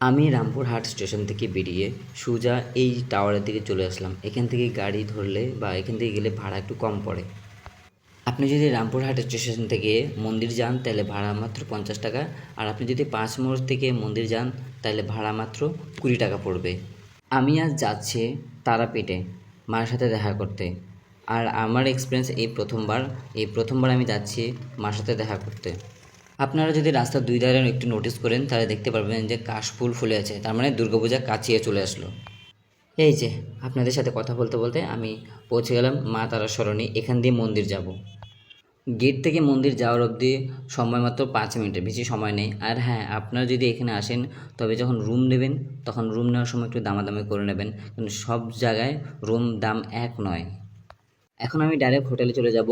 আমি রামপুরহাট স্টেশন থেকে বেরিয়ে সোজা এই টাওয়ারের দিকে চলে আসলাম। এখান থেকে গাড়ি ধরলে বা এখান থেকে গেলে ভাড়া একটু কম পড়ে। আপনি যদি রামপুরহাট স্টেশন থেকে মন্দির যান, তাহলে ভাড়া মাত্র পঞ্চাশ টাকা। আর আপনি যদি পাঁচ মোড় থেকে মন্দির যান, তাহলে ভাড়া মাত্র কুড়ি টাকা পড়বে। আমি আজ যাচ্ছি তারাপীঠে মার সাথে দেখা করতে। আর আমার এক্সপিরিয়েন্স এই প্রথমবার এই প্রথমবার আমি যাচ্ছি মার সাথে দেখা করতে। আপনারা যদি রাস্তার দুই ধারে একটু নোটিস করেন, তাহলে দেখতে পারবেন যে কাশফুল ফুলে আছে। তার মানে দুর্গাপূজা কাছিয়ে চলে আসলো। এই যে, আপনাদের সাথে কথা বলতে বলতে আমি পৌঁছে গেলাম মা তারা সরণি এখান দিয়ে মন্দির যাব। গেট থেকে মন্দির যাওয়ার অবধি সময় মাত্র পাঁচ মিনিটের, বেশি সময় নেই। আর হ্যাঁ আপনারা যদি এখানে আসেন, তবে যখন রুম নেবেন, তখন রুম নেওয়ার সময় একটু দামাদামি করে নেবেন। কিন্তু সব জায়গায় রুম দাম এক নয়। এখন আমি ডাইরেক্ট হোটেলে চলে যাব।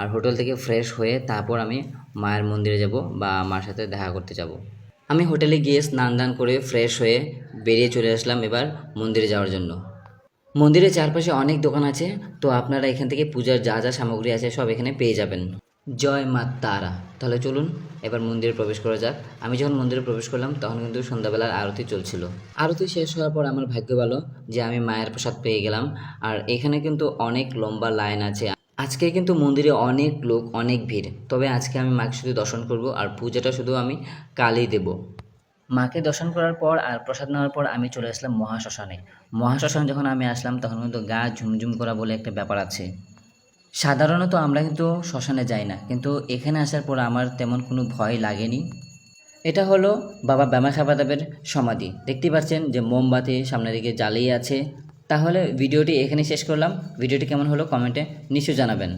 আর হোটেল থেকে ফ্রেশ হয়ে তারপর আমি মায়ের মন্দিরে যাব বা মার সাথে দেখা করতে যাব। আমি হোটেলে গিয়ে স্নান দান করে ফ্রেশ হয়ে বেরিয়ে চলে আসলাম এবার মন্দিরে যাওয়ার জন্য। মন্দিরের চারপাশে অনেক দোকান আছে, তো আপনারা এখান থেকে পূজার যা যা সামগ্রী আছে সব এখানে পেয়ে যাবেন। জয় মা তারা। তাহলে চলুন, এবার মন্দিরে প্রবেশ করা যাক। আমি যখন মন্দিরে প্রবেশ করলাম, তখন কিন্তু সন্ধ্যাবেলার আরতি চলছিল। আরতি শেষ হওয়ার পর আমার ভাগ্য ভালো যে আমি মায়ের প্রসাদ পেয়ে গেলাম। আর এখানে কিন্তু অনেক লম্বা লাইন আছে। আজকে কিন্তু মন্দিরে অনেক লোক, অনেক ভিড়। তবে আজকে আমি মাকে শুধু দর্শন করব, আর পূজাটা শুধু আমি কালই দেব। মাকে দর্শন করার পর আর প্রসাদ নেওয়ার পর আমি চলে আসলাম মহাশ্মশানে। মহাশ্মশানে যখন আমি আসলাম, তখন কিন্তু গা ঝুমঝুম করা বলে একটা ব্যাপার আছে। সাধারণত আমরা কিন্তু শ্মশানে যাই না, কিন্তু এখানে আসার পর আমার তেমন কোনো ভয় লাগেনি। এটা হলো বাবা ব্যামাখাবাদাবের সমাধি। দেখতে পাচ্ছেন যে মোমবাতি সামনের দিকে জ্বালিয়ে আছে। তাহলে ভিডিওটি এখানে শেষ করলাম। ভিডিওটি কেমন হলো কমেন্টে নিশ্চয় জানাবেন।